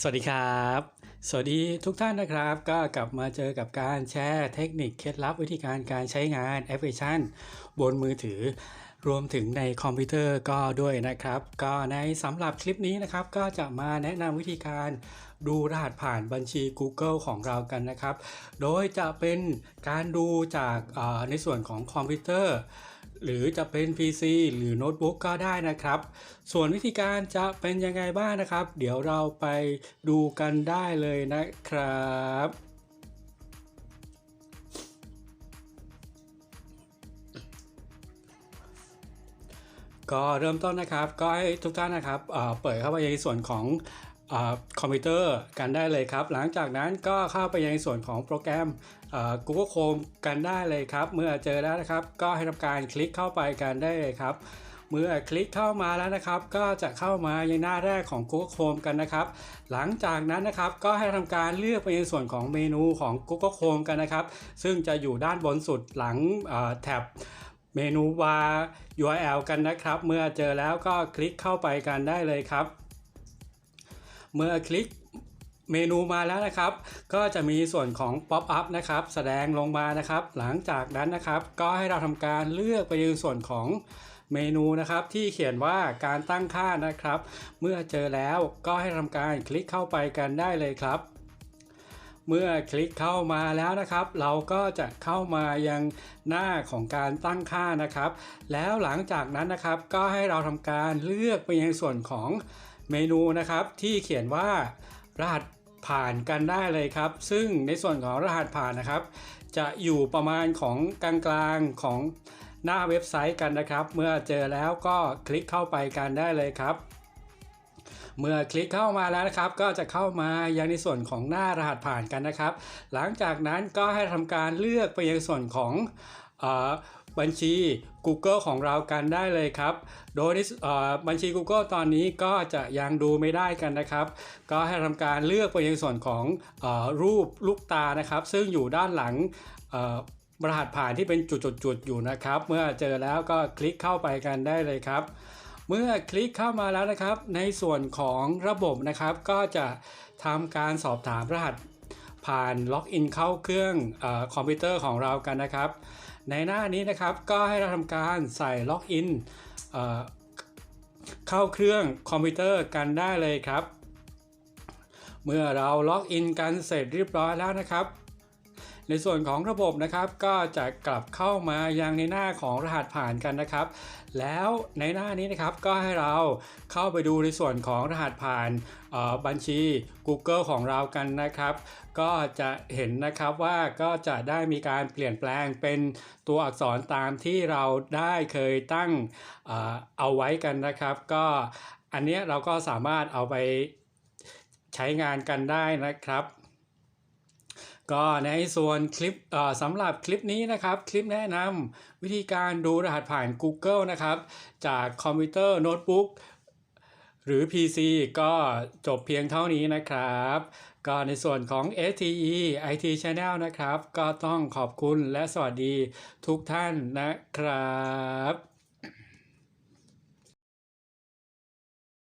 สวัสดีครับ สวัสดีทุกท่านนะครับ ก็กลับมาเจอกับการแชร์เทคนิคเคล็ดลับวิธีการการใช้งานแอปพลิเคชัน บนมือถือ รวมถึงในคอมพิวเตอร์ก็ด้วยนะครับ ก็ในสำหรับคลิปนี้นะครับ ก็จะมาแนะนำวิธีการดูรหัสผ่านบัญชี Google ของเรากันนะครับ โดยจะเป็นการดูจากในส่วนของคอมพิวเตอร์ หรือจะเป็น PC หรือโน้ตบุ๊กก็ได้นะครับ ส่วนวิธีการจะเป็นยังไงบ้างนะครับ เดี๋ยวเราไปดูกันได้เลยนะครับก็เริ่มต้นนะครับก็ให้ทุกท่านนะครับเปิดเข้าไปในส่วนของ คอมพิวเตอร์กันได้เลยครับ หลังจากนั้นก็เข้าไปในส่วนของโปรแกรม Google Chrome กันได้เลยครับ เมื่อเจอแล้วนะครับ ก็ให้ทำการคลิกเข้าไปกันได้เลยครับเมื่อคลิกเข้ามาแล้วนะครับ ก็จะเข้ามายังหน้าแรกของ Google Chrome กันนะครับ หลังจากนั้นนะครับก็ให้ทำการเลือกไปในส่วนของเมนูของ Google Chrome กันนะครับ ซึ่งจะอยู่ด้านบนสุดหลังแท็บเมนูบาร์ URL กันนะครับ เมื่อเจอแล้วก็คลิกเข้าไปกันได้เลยครับ เมื่อคลิกเมนูมาแล้วนะครับ ก็จะมีส่วนของ Pop up นะครับ แสดงลงมานะครับ หลังจากนั้นนะครับ ก็ให้เราทำการเลือกไปในส่วนของเมนูนะครับที่เขียนว่าการตั้งค่านะครับ เมื่อเจอแล้วก็ให้ทำการคลิกเข้าไปกันได้เลยครับ เมื่อคลิกเข้ามาแล้วนะครับ เราก็จะเข้ามายังหน้าของการตั้งค่านะครับ แล้วหลังจากนั้นนะครับก็ให้เราทำการเลือกไปยังส่วนของ เมนูนะครับที่เขียนว่ารหัสผ่านกันได้เลยครับ ซึ่งในส่วนของรหัสผ่านนะครับ จะอยู่ประมาณของกลางๆของหน้าเว็บไซต์กันนะครับ เมื่อเจอแล้วก็คลิกเข้าไปกันได้เลยครับ เมื่อคลิกเข้ามาแล้วนะครับ ก็จะเข้ามายังในส่วนของหน้ารหัสผ่านกันนะครับ หลังจากนั้นก็ให้ทำการเลือกไปยังส่วนของ บัญชี Google ของเรากันได้เลยครับ โดยบัญชี Google ตอนนี้ก็จะยังดูไม่ได้กันนะครับ ก็ให้ทำการเลือกไปยังส่วนของอรูปลูกตานะครับ ซึ่งอยู่ด้านหลังรหัสผ่านที่เป็นจุดๆอยู่นะครับ เมื่อเจอแล้วก็คลิกเข้าไปกันได้เลยครับ เมื่อคลิกเข้ามาแล้วนะครับ ในส่วนของระบบนะครับ ก็จะทำการสอบถามรหัส ผ่านล็อกอินเข้าเครื่องอคอมพิวเตอร์ของเรากันนะครับ ในหน้านี้นะครับก็ให้เราทำการใส่ล็อกอินเข้าเครื่องคอมพิวเตอร์กันได้เลยครับ เมื่อเราล็อกอินกันเสร็จเรียบร้อยแล้วนะครับ ในส่วนของระบบนะครับก็จะกลับเข้ามายังในหน้าของรหัสผ่านกันนะครับ แล้วในหน้านี้นะครับก็ให้เราเข้าไปดูในส่วนของรหัสผ่านบัญชี Google ของเรากันนะครับ ก็จะเห็นนะครับว่าก็จะได้มีการเปลี่ยนแปลงเป็นตัวอักษรตามที่เราได้เคยตั้งเอาไว้กันนะครับ ก็อันนี้เราก็สามารถเอาไปใช้งานกันได้นะครับ ก็ในส่วนคลิปเอ่อสำหรับคลิปนี้นะครับ คลิปแนะนำวิธีการดูรหัสผ่าน Google นะครับ จากคอมพิวเตอร์โน้ตบุ๊กหรือ PC ก็จบเพียงเท่านี้นะครับ ก็ในส่วนของ STE IT Channel นะครับ ก็ต้องขอบคุณและสวัสดีทุกท่านนะครับ